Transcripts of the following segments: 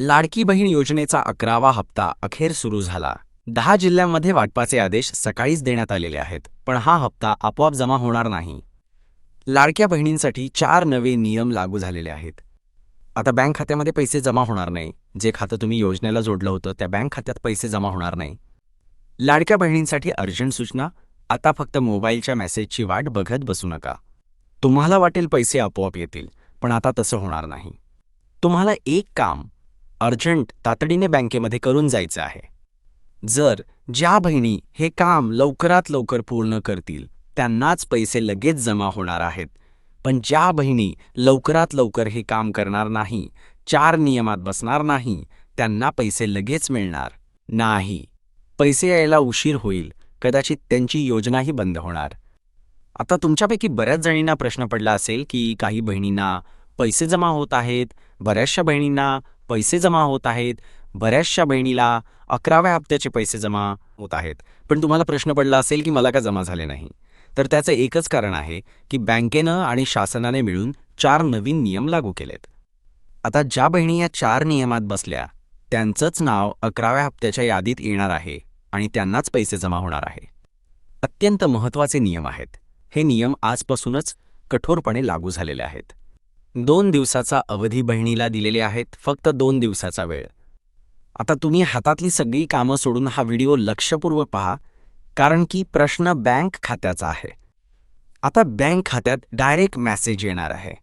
लाडकी बहीण योजनेचा अकरावा हप्ता अखेर सुरू झाला. दहा जिल्ह्यांमध्ये वाटपाचे आदेश सकाळीच देण्यात आलेले आहेत पण हा हप्ता आपोआप जमा होणार नाही. लाडक्या बहिणींसाठी चार नवे नियम लागू झालेले आहेत. आता बँक खात्यामध्ये पैसे जमा होणार नाही. जे खातं तुम्ही योजनेला जोडलं होतं त्या बँक खात्यात पैसे जमा होणार नाही. लाडक्या बहिणींसाठी अर्जंट सूचना आता फक्त मोबाईलच्या मेसेजची वाट बघत बसू नका. तुम्हाला वाटेल पैसे आपोआप येतील पण आता तसं होणार नाही. तुम्हाला एक काम अर्जंट तातडीने बँकेमध्ये करून जायचं आहे. जर ज्या बहिणी हे काम लवकरात लवकर पूर्ण करतील त्यांनाच पैसे लगेच जमा होणार आहेत. पण ज्या बहिणी लवकरात लवकर हे काम करणार नाही चार नियमात बसणार नाही त्यांना पैसे लगेच मिळणार नाही. पैसे यायला उशीर होईल कदाचित त्यांची योजनाही बंद होणार. आता तुमच्यापैकी बऱ्याच जणींना प्रश्न पडला असेल की काही बहिणींना पैसे जमा होत आहेत बऱ्याचशा बहिणींना पैसे जमा होत आहेत. बऱ्याचशा बहिणीला अकराव्या हप्त्याचे पैसे जमा होत आहेत. पण तुम्हाला प्रश्न पडला असेल की मला का जमा झाले नाही? तर त्याचं एकच कारण आहे की बँकेनं आणि शासनाने मिळून चार नवीन नियम लागू केलेत. आता ज्या बहिणी या चार नियमात बसल्या त्यांचंच नाव अकराव्या हप्त्याच्या यादीत येणार आहे आणि त्यांनाच पैसे जमा होणार आहे. अत्यंत महत्त्वाचे नियम आहेत. हे नियम आजपासूनच कठोरपणे लागू झालेले आहेत. दोन दिवसाचा अवधी बहिणीला दिलेले आहेत फक्त दोन दिवसाचा वेळ. आता तुम्ही हातातली सगळी कामं सोडून हा व्हिडिओ लक्षपूर्वक पहा कारण की प्रश्न बँक खात्याचा आहे. आता बँक खात्यात डायरेक्ट मॅसेज येणार आहे.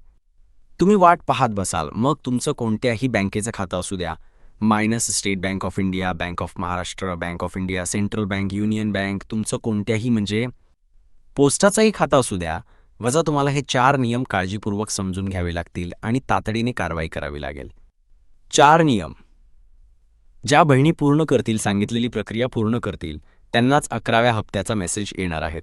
तुम्ही वाट पाहत बसाल मग तुमचं कोणत्याही बँकेचं खातं असू द्या. Minus state bank of India bank of Maharashtra bank of India central bank union bank तुमचं कोणत्याही म्हणजे पोस्टाचंही खातं असू द्या. वजा तुम्हाला हे चार नियम काळजीपूर्वक समजून घ्यावे लागतील आणि तातडीने कारवाई करावी लागेल. चार नियम. ज्या बहिणी पूर्ण करतील सांगितलेली प्रक्रिया पूर्ण करतील त्यांनाच अकराव्या हप्त्याचा मेसेज येणार आहेत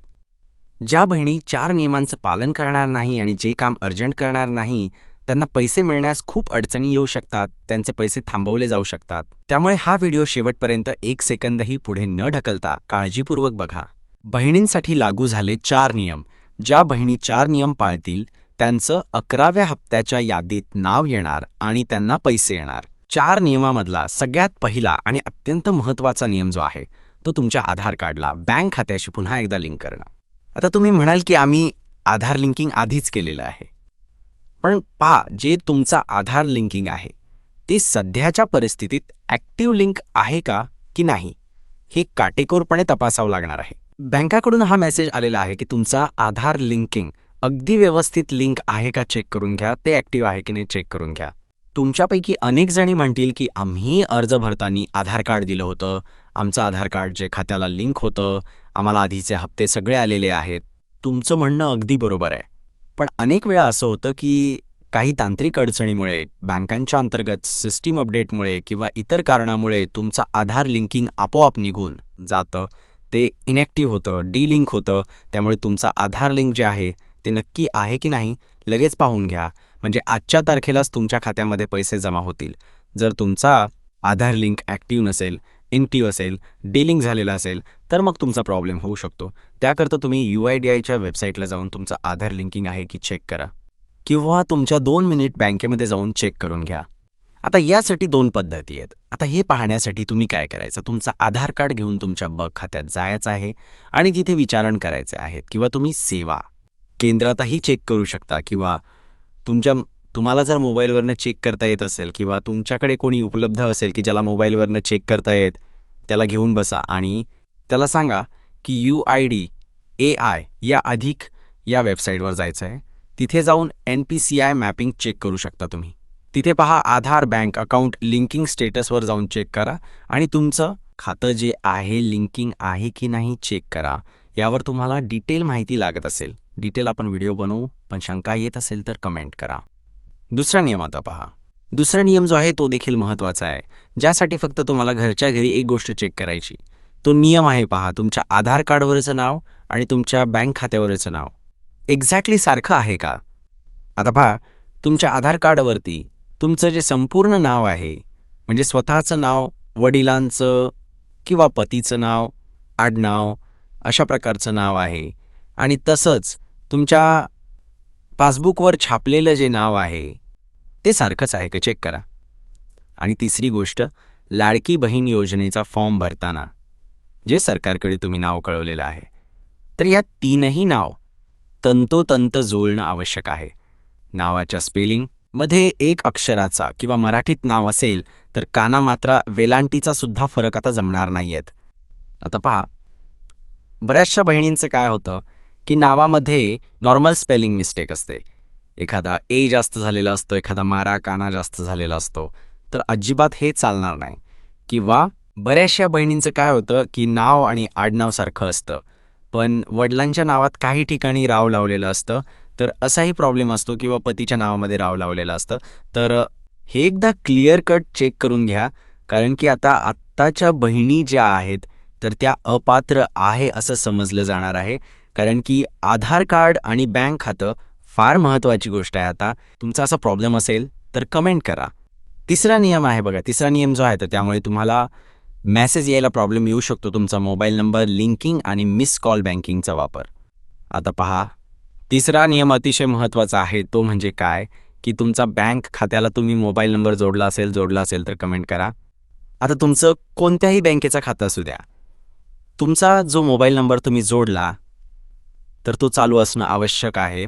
ज्या बहिणी चार नियमांचं पालन करणार नाही आणि जे काम अर्जंट करणार नाही त्यांना पैसे मिळण्यास खूप अडचणी येऊ शकतात त्यांचे पैसे थांबवले जाऊ शकतात. त्यामुळे हा व्हिडिओ शेवटपर्यंत एक सेकंदही पुढे न ढकलता काळजीपूर्वक बघा. बहिणींसाठी लागू झाले चार नियम. ज्या बहिणी चार नियम पाळतील त्यांचं अकराव्या हप्त्याच्या यादीत नाव येणार आणि त्यांना पैसे येणार. चार नियमामधला सगळ्यात पहिला आणि अत्यंत महत्त्वाचा नियम जो आहे तो तुमच्या आधार कार्डला बँक खात्याशी पुन्हा एकदा लिंक करणं. आता तुम्ही म्हणाल की आम्ही आधार लिंकिंग आधीच केलेलं आहे. पण पा जे तुमचा आधार लिंकिंग आहे ते सध्याच्या परिस्थितीत ॲक्टिव्ह लिंक आहे का की नाही हे काटेकोरपणे तपासावं लागणार आहे. बँकाकडून हा मेसेज आलेला आहे की तुमचा आधार लिंकिंग अगदी व्यवस्थित लिंक आहे का चेक करून घ्या ते ॲक्टिव्ह आहे की नाही चेक करून घ्या. तुमच्यापैकी अनेक जणी म्हणतील की आम्ही अर्ज भरताना आधार कार्ड दिलं होतं आमचं आधार कार्ड जे खात्याला लिंक होतं आम्हाला आधीचे हप्ते सगळे आलेले आहेत. तुमचं म्हणणं अगदी बरोबर आहे. पण अनेक वेळा असं होतं की काही तांत्रिक अडचणीमुळे बँकांच्या अंतर्गत सिस्टीम अपडेटमुळे किंवा इतर कारणामुळे तुमचं आधार लिंकिंग आपोआप निघून जातं. ते इनॅक्टिव्ह होतं डी लिंक होतं. त्यामुळे तुमचा आधार लिंक जे आहे ते नक्की आहे की नाही लगेच पाहून घ्या. म्हणजे आजच्या तारखेलाच तुमच्या खात्यामध्ये पैसे जमा होतील. जर तुमचा आधार लिंक ॲक्टिव्ह नसेल इनक्टिव्ह असेल डीलिंग झालेला असेल तर मग तुमचा प्रॉब्लेम होऊ शकतो. त्याकरता तुम्ही यू आय डी आयच्या वेबसाईटला जाऊन तुमचं आधार लिंकिंग आहे की चेक करा. किंवा तुमच्या दोन मिनिट बँकेमध्ये जाऊन चेक करून घ्या. आता यासाठी दोन पद्धती आहेत. आता हे पाहण्यासाठी तुम्ही काय करायचं? तुमचं आधार कार्ड घेऊन तुमच्या बँक खात्यात जायचं आहे आणि तिथे विचारण करायचे आहेत किंवा तुम्ही सेवा केंद्रातही चेक करू शकता किंवा तुमच्या तुम्हाला जर मोबाईलवरनं चेक करता येत असेल किंवा तुमच्याकडे कोणी उपलब्ध असेल की ज्याला मोबाईलवरनं चेक करता येत त्याला घेऊन बसा आणि त्याला सांगा की U I D A I या अधिक या वेबसाईटवर जायचं आहे. तिथे जाऊन N P C I mapping check करू शकता तुम्ही. तिथे पहा आधार बँक अकाउंट लिंकिंग स्टेटसवर जाऊन चेक करा आणि तुमचं खातं जे आहे लिंकिंग आहे की नाही चेक करा. यावर तुम्हाला डिटेल माहिती लागत असेल. डिटेल आपण व्हिडिओ बनवू पण शंका येत असेल तर कमेंट करा. दुसरा नियम आता पहा. दुसरा नियम जो आहे तो देखील महत्त्वाचा आहे. ज्यासाठी फक्त तुम्हाला घरच्या घरी एक गोष्ट चेक करायची. तो नियम आहे पहा तुमच्या आधार कार्डवरचं नाव आणि तुमच्या बँक खात्यावरचं नाव. एक्झॅक्टली सारखं आहे का? आता पहा तुमच्या आधार कार्डवरती तुमचं जे संपूर्ण नाव आहे म्हणजे स्वतःचं नाव वडिलांचं किंवा पतीचं नाव आडनाव अशा प्रकारचं नाव आहे. आणि तसंच तुमच्या पासबुकवर छापलेलं जे नाव आहे ते सारखंच आहे का? चेक करा. आणि तिसरी गोष्ट लाडकी बहीण योजनेचा फॉर्म भरताना जे सरकारकडे तुम्ही नाव कळवलेलं आहे तर या तीनही नाव तंतोतंत जुळणं आवश्यक आहे. नावाच्या स्पेलिंग मध्ये एक अक्षराचा किंवा मराठीत नाव असेल तर काना मात्रा वेलांटीचा सुद्धा फरक आता जमणार नाही आहेत आता पहा. बऱ्याचशा बहिणींचं काय होतं की नावामध्ये नॉर्मल स्पेलिंग मिस्टेक असते. एखादा ए जास्त झालेला असतो एखादा मारा काना जास्त झालेला असतो तर अजिबात हे चालणार नाही. किंवा बऱ्याचशा बहिणींचं काय होतं की नाव आणि आडनाव सारखं असतं. पण वडिलांच्या नावात काही ठिकाणी राव लावलेलं असतं तर असाही प्रॉब्लेम असतो किंवा पतीच्या नावामध्ये राव लावलेलं असतं. तर हे एकदा क्लिअर कट चेक करून घ्या. कारण की आता आत्ताच्या बहिणी ज्या आहेत तर त्या अपात्र आहे असं समजलं जाणार आहे. कारण की आधार कार्ड आणि बँक खातं फार महत्त्वाची गोष्ट आहे आता. तुमचा असा प्रॉब्लेम असेल तर कमेंट करा. तिसरा नियम आहे बघा. तिसरा नियम जो आहे तर त्यामुळे तुम्हाला मेसेज यायला प्रॉब्लेम येऊ शकतो तुमचा मोबाईल नंबर लिंकिंग आणि मिस कॉल बँकिंगचा वापर. आता पहा. तिसरा नियम अतिशय महत्त्वाचा आहे. तो म्हणजे काय? की तुमचा बँक खात्याला तुम्ही मोबाईल नंबर जोडला असेल जोडला असेल तर कमेंट करा. आता तुमचं कोणत्याही बँकेचं खातं असू द्या. तुमचा जो मोबाईल नंबर तुम्ही जोडला तर तो चालू असणं आवश्यक आहे.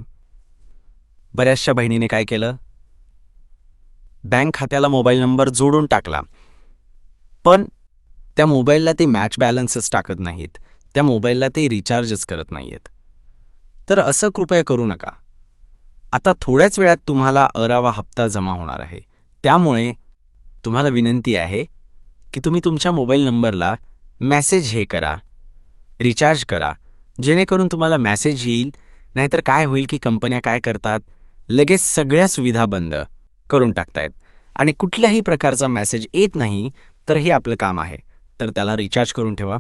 बऱ्याचशा बहिणीने काय केलं? बँक खात्याला मोबाईल नंबर जोडून टाकला. पण त्या मोबाईलला ते मॅच बॅलन्सच टाकत नाहीत. त्या मोबाईलला ते रिचार्जच करत नाही आहेत तर असं कृपया करू नका. आता थोड्याच वेळात तुम्हाला अरावा हप्ता जमा होणार आहे. त्यामुळे तुम्हाला विनंती आहे की तुम्ही तुमच्या मोबाईल नंबरला मेसेज हे करा रिचार्ज करा जेणेकरून तुम्हाला मेसेज येईल नाहीतर काय होईल की कंपन्या काय करतात लगेच सगळ्या सुविधा बंद करून टाकतायत. आणि कुठल्याही प्रकारचा मेसेज येत नाही तर हे आपलं काम आहे. तर त्याला रिचार्ज करून ठेवा.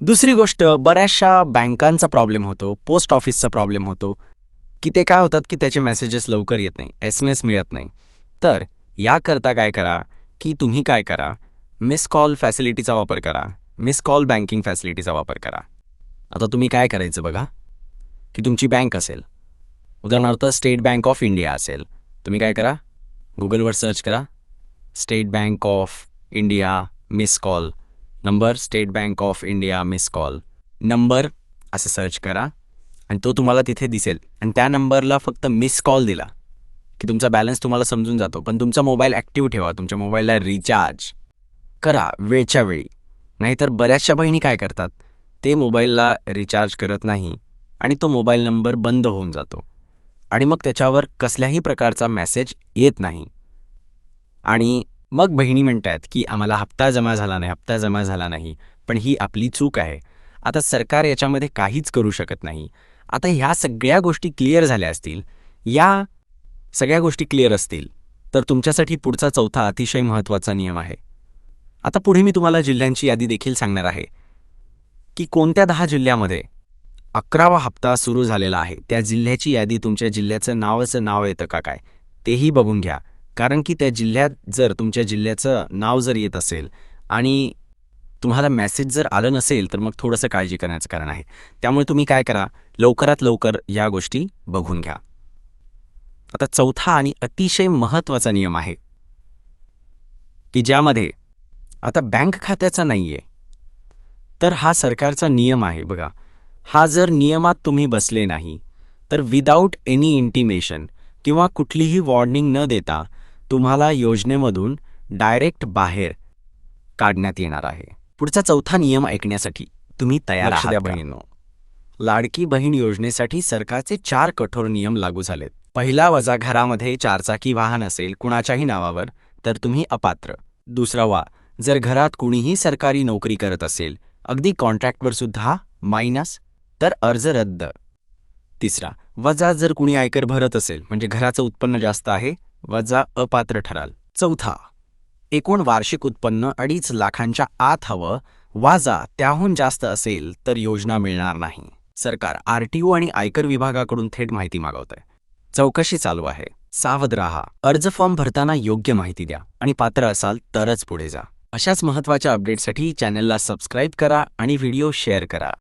दुसरी गोष्ट बऱ्याचशा बँकांचा प्रॉब्लेम होतो पोस्ट ऑफिसचा प्रॉब्लेम होतो की ते काय होतात की त्याचे मेसेजेस लवकर येत नाही एस एम एस मिळत नाही. तर याकरता काय करा की तुम्ही काय करा मिस कॉल फॅसिलिटीचा वापर करा मिस कॉल बँकिंग फॅसिलिटीचा वापर करा. आता तुम्ही काय करायचं बघा की तुमची बँक असेल उदाहरणार्थ स्टेट बँक ऑफ इंडिया असेल तुम्ही काय करा गुगलवर सर्च करा state bank of India miss call number state bank of India miss call number असं सर्च करा. आणि तो तुम्हाला तिथे दिसेल. आणि त्या नंबरला फक्त मिस कॉल दिला. की तुमचा बॅलन्स तुम्हाला समजून जातो. पण तुमचा मोबाईल ॲक्टिव्ह ठेवा. तुमच्या मोबाईलला रिचार्ज करा वेळच्या वेळी. नाहीतर बऱ्याचशा बहिणी काय करतात? ते मोबाईलला रिचार्ज करत नाही. आणि तो मोबाईल नंबर बंद होऊन जातो. आणि मग त्याच्यावर कसल्याही प्रकारचा मेसेज येत नाही. आणि मग बहिणी म्हणतात की आम्हाला हप्ता जमा झाला नाही हप्ता जमा झाला नाही पण ही आपली चूक आहे. आता सरकार याच्यामध्ये काहीच करू शकत नाही. आता ह्या सगळ्या गोष्टी क्लिअर झाल्या असतील या सगळ्या गोष्टी क्लिअर असतील तर तुमच्यासाठी पुढचा चौथा अतिशय महत्त्वाचा नियम आहे. आता पुढे मी तुम्हाला जिल्ह्यांची यादी देखील सांगणार आहे की कोणत्या दहा जिल्ह्यामध्ये अकरावा हप्ता सुरू झालेला आहे त्या जिल्ह्याची यादी तुमच्या जिल्ह्याचं नावाचं नाव येतं का काय तेही बघून घ्या. कारण की त्या जिल्ह्यात जर तुमच्या जिल्ह्याचं नाव जर येत असेल आणि तुम्हाला मेसेज जर आलं नसेल तर मग थोडंसं काळजी करण्याचं कारण आहे. त्यामुळे तुम्ही काय करा लवकरात लवकर या गोष्टी बघून घ्या. आता चौथा आणि अतिशय महत्त्वाचा नियम आहे की ज्यामध्ये आता बँक खात्याचा नाही आहे तर हा सरकारचा नियम आहे बघा. हा जर नियमात तुम्ही बसले नाही तर विदाऊट एनी इंटिमेशन किंवा कुठलीही वॉर्निंग न देता तुम्हाला योजनेमधून डायरेक्ट बाहेर काढण्यात येणार आहे पुढचा चौथा नियम ऐकण्यासाठी तुम्ही तयार आहात? बहिणींनो. लाडकी बहीण योजनेसाठी सरकारचे चार कठोर नियम लागू झालेत पहिला वजा घरामध्ये चारचाकी वाहन असेल कुणाच्याही नावावर तर तुम्ही अपात्र दुसरा वा जर घरात कुणीही सरकारी नोकरी करत असेल अगदी कॉन्ट्रॅक्टवर सुद्धा मायनस तर अर्ज रद्द तिसरा वजा जर कुणी आयकर भरत असेल म्हणजे घराचं उत्पन्न जास्त आहे वजा अपात्र ठराल. चौथा एकूण वार्षिक उत्पन्न अडीच लाखांच्या आत हवं वाजा त्याहून जास्त असेल तर योजना मिळणार नाही. सरकार आरटीओ आणि आयकर विभागाकडून थेट माहिती मागवत आहे चौकशी चालू आहे. सावध राहा. अर्ज फॉर्म भरताना योग्य माहिती द्या आणि पात्र असाल तरच पुढे जा. अशाच महत्त्वाच्या अपडेटसाठी चॅनलला सबस्क्राईब करा आणि व्हिडिओ शेअर करा.